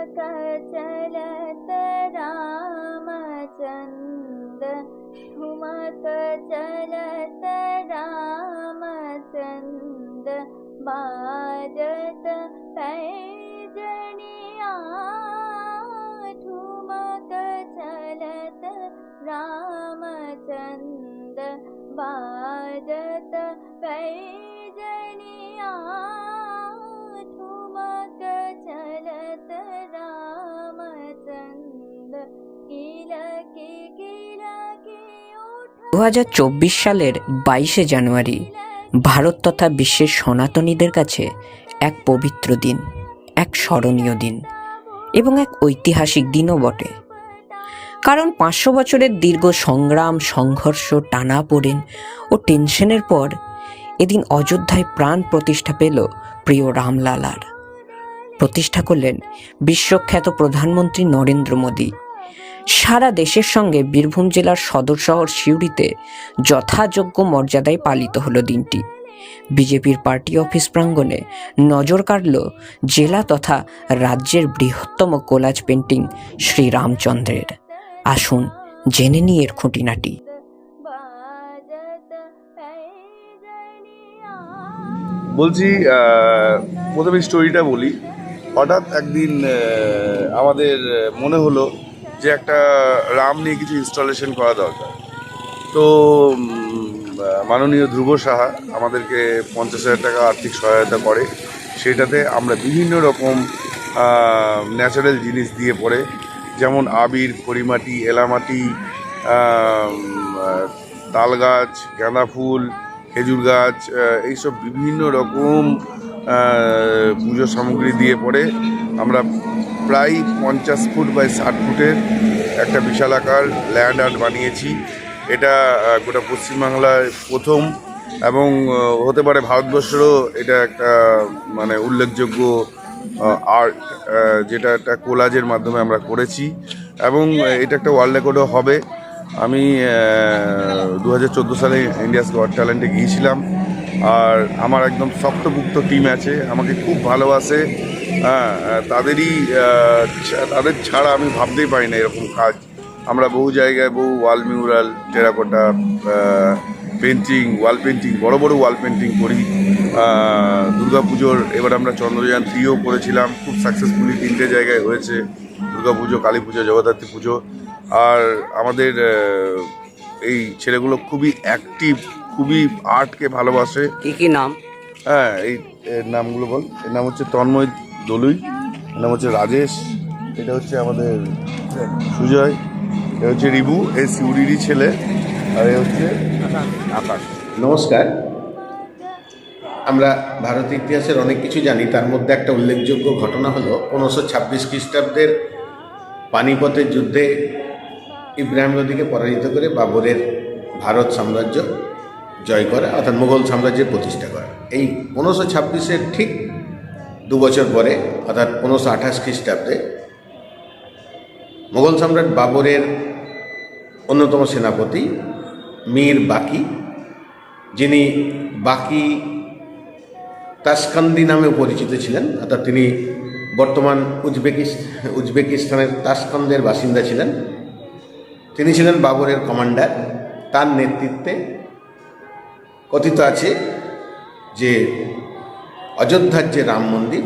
चलत रामचन्दुमक चलत रामचन्द मत चलत रमचन्द बजत पैजनिया দু হাজার চব্বিশ সালের বাইশে জানুয়ারি, ভারত তথা বিশ্বের সনাতনীদের কাছে এক পবিত্র দিন, এক স্মরণীয় দিন এবং এক ঐতিহাসিক দিনও বটে। কারণ পাঁচশো বছরের দীর্ঘ সংগ্রাম, সংঘর্ষ টানাপোড়েন ও টেনশনের পর এদিন অযোধ্যায় প্রাণ প্রতিষ্ঠা পেল প্রিয় রামলালার। প্রতিষ্ঠা করলেন বিশ্বখ্যাত প্রধানমন্ত্রী নরেন্দ্র মোদী। সারা দেশের সঙ্গে বীরভূম জেলার সদর শহর সিউড়িতে যথাযোগ্য মর্যাদায় পালিত হল দিনটি। বিজেপির পার্টি অফিস প্রাঙ্গণে নজর কাড়ল জেলা তথা রাজ্যের বৃহত্তম কোলাজ পেন্টিং শ্রীরামচন্দ্রের। আসুন, জেনে নিয়ে এর খুঁটিনাটি। বলছি প্রথমে স্টোরিটা বলি। হঠাৎ একদিন আমাদের মনে হলো যে একটা রাম নিয়ে কিছু ইনস্টলেশন করা দরকার। তো মাননীয় ধ্রুব সাহা আমাদেরকে পঞ্চাশ হাজার টাকা আর্থিক সহায়তা করে, সেটাতে আমরা বিভিন্ন রকম ন্যাচারাল জিনিস দিয়ে পড়ে যেমন আবির খড়িমাটি এলামাটি তাল গাছ গাঁদা ফুল, খেজুর গাছ এইসব বিভিন্ন রকম পুজো সামগ্রী দিয়ে পরে আমরা প্রায় পঞ্চাশ ফুট বাই ষাট ফুটের একটা বিশাল আকার ল্যান্ড আর্ট বানিয়েছি। এটা গোটা পশ্চিমবাংলায় প্রথম এবং হতে পারে ভারতবর্ষেরও এটা একটা মানে উল্লেখযোগ্য আর্ট যেটা একটা কোলাজের মাধ্যমে আমরা করেছি এবং এটা একটা ওয়ার্ল্ড রেকর্ডও হবে। আমি দু হাজার চোদ্দ সালে ইন্ডিয়াস গড ট্যালেন্টে গিয়েছিলাম। আর আমার একদম শক্তপুক্ত টিম আছে, আমাকে খুব ভালোবাসে। হ্যাঁ তাদেরই তাদের ছাড়া আমি ভাবতেই পারি না এরকম কাজ। আমরা বহু জায়গায় বহু wall mural terracotta painting wall painting বড় বড় ওয়াল পেন্টিং করি। দুর্গা পুজোর এবার আমরা চন্দ্রযান থ্রিও করেছিলাম। খুব সাকসেসফুলি তিনটে জায়গায় হয়েছে। দুর্গা পুজো কালী পুজো জগদ্ধাত্রী পুজো। আর আমাদের এই ছেলেগুলো খুবই অ্যাক্টিভ খুবই আর্টকে ভালোবাসে। কি কি নাম? হ্যাঁ এই নামগুলো বল। এর নাম হচ্ছে তন্ময় দলুই। নাম হচ্ছে রাজেশ, এটা হচ্ছে আমাদের সুজয় এ হচ্ছে রিবু, এ সিউড়িরই ছেলে, আর এ হচ্ছে আকাশ। নমস্কার। আমরা ভারত ইতিহাসের অনেক কিছু জানি, তার মধ্যে একটা উল্লেখযোগ্য ঘটনা হলো পনেরোশো ছাব্বিশ খ্রিস্টাব্দের পানিপথের যুদ্ধে ইব্রাহিম লোদিকে পরাজিত করে বাবরের ভারত সাম্রাজ্য জয় করা, অর্থাৎ মুঘল সাম্রাজ্যের প্রতিষ্ঠা করা। এই পনেরোশো ছাব্বিশের ঠিক দু বছর পরে, অর্থাৎ পনেরোশো আঠাশ খ্রিস্টাব্দে, মুঘল সম্রাট বাবরের অন্যতম সেনাপতি মীর বাকি, যিনি বাকি তাসকান্দি নামেও পরিচিত ছিলেন, অর্থাৎ তিনি বর্তমান উজবেকিস, উজবেকিস্তানের তাসকান্দের বাসিন্দা ছিলেন। তিনি ছিলেন বাবরের কমান্ডার। তার নেতৃত্বে কথিত আছে যে অযোধ্যার যে রাম মন্দির,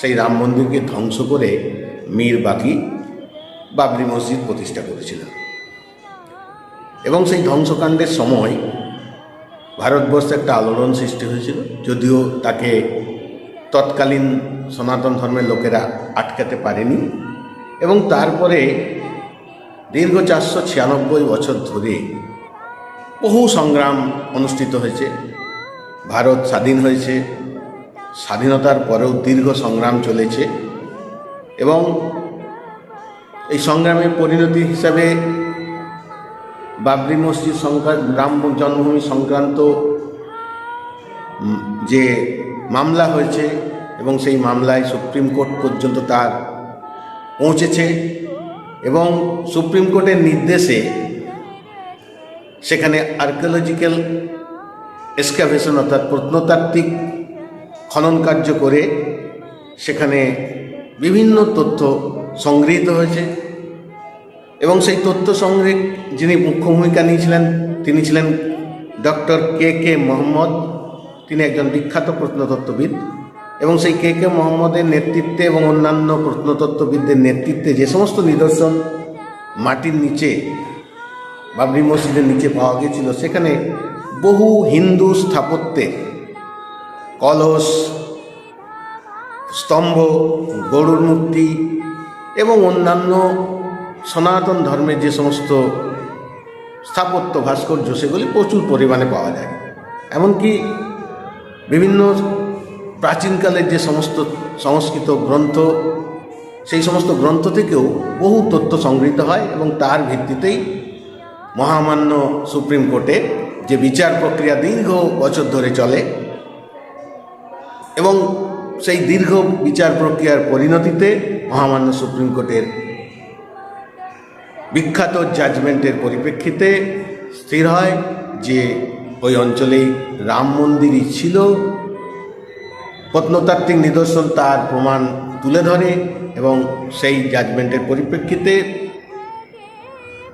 সেই রাম মন্দিরকে ধ্বংস করে মীর বাকি বাবরি মসজিদ প্রতিষ্ঠা করেছিলেন এবং সেই ধ্বংসকাণ্ডের সময় ভারতবর্ষে একটা আলোড়ন সৃষ্টি হয়েছিল, যদিও তাকে তৎকালীন সনাতন ধর্মের লোকেরা আটকাতে পারেনি এবং তারপরে দীর্ঘ চারশো ছিয়ানব্বই বছর ধরে বহু সংগ্রাম অনুষ্ঠিত হয়েছে, ভারত স্বাধীন হয়েছে স্বাধীনতার পরেও দীর্ঘ সংগ্রাম চলেছে এবং এই সংগ্রামের পরিণতি হিসাবে বাবরি মসজিদ রাম জন্মভূমি সংক্রান্ত যে মামলা হয়েছে এবং সেই মামলায় সুপ্রিম কোর্ট পর্যন্ত তার পৌঁছেছে এবং সুপ্রিম কোর্টের নির্দেশে সেখানে আর্কিওলজিক্যাল এক্সকাভেশন অর্থাৎ প্রত্নতাত্ত্বিক খনন কার্য করে সেখানে বিভিন্ন তথ্য সংগৃহীত হয়েছে। এবং সেই তথ্য সংগ্রহে যিনি মুখ্য ভূমিকা নিয়েছিলেন, তিনি ছিলেন ডক্টর কে কে মোহাম্মদ। তিনি একজন বিখ্যাত প্রত্নতত্ত্ববিদ। এবং সেই কে কে মোহাম্মদের নেতৃত্বে এবং অন্যান্য প্রত্নতত্ত্ববিদদের নেতৃত্বে যে সমস্ত নিদর্শন মাটির নিচে, বাবরি মসজিদের নিচে পাওয়া গিয়েছিল, সেখানে বহু হিন্দু স্থাপত্যের কলস, স্তম্ভ, গরুর মূর্তি এবং অন্যান্য সনাতন ধর্মের যে সমস্ত স্থাপত্য ভাস্কর্য, সেগুলি প্রচুর পরিমাণে পাওয়া যায়। এমনকি বিভিন্ন প্রাচীনকালের যে সমস্ত সংস্কৃত গ্রন্থ, সেই সমস্ত গ্রন্থ থেকেও বহু তথ্য সংগৃহীত হয় এবং তার ভিত্তিতেই মহামান্য সুপ্রিম কোর্টে যে বিচার প্রক্রিয়া দীর্ঘ বছর ধরে চলে এবং সেই দীর্ঘ বিচার প্রক্রিয়ার পরিণতিতে মহামান্য সুপ্রিম কোর্টের বিখ্যাত জাজমেন্টের পরিপ্রেক্ষিতে স্থির হয় যে ওই অঞ্চলেই রাম মন্দিরই ছিল। প্রত্নতাত্ত্বিক নিদর্শন তার প্রমাণ তুলে ধরে এবং সেই জাজমেন্টের পরিপ্রেক্ষিতে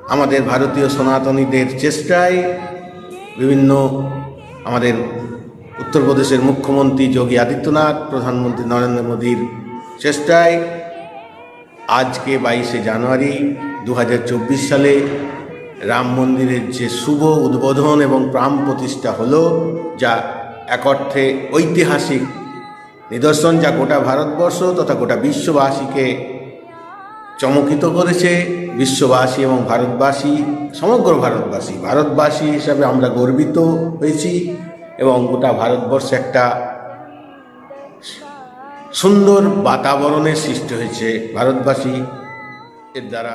আমাদের ভারতীয় সনাতনীদের চেষ্টায় বিভিন্ন আমাদের উত্তরপ্রদেশের মুখ্যমন্ত্রী যোগী আদিত্যনাথ, প্রধানমন্ত্রী নরেন্দ্র মোদীর চেষ্টায় আজকে বাইশে জানুয়ারি দু হাজার চব্বিশ সালে রাম মন্দিরের যে শুভ উদ্বোধন এবং প্রাণ প্রতিষ্ঠা হলো, যা এক অর্থে ঐতিহাসিক নিদর্শন, যা গোটা ভারতবর্ষ তথা গোটা বিশ্ববাসীকে চমকিত করেছে। বিশ্ববাসী এবং ভারতবাসী, সমগ্র ভারতবাসী ভারতবাসী হিসাবে আমরা গর্বিত হয়েছি। এবং গোটা ভারতবর্ষে একটা সুন্দর বাতাবরণের সৃষ্টি হয়েছে ভারতবাসী এর দ্বারা।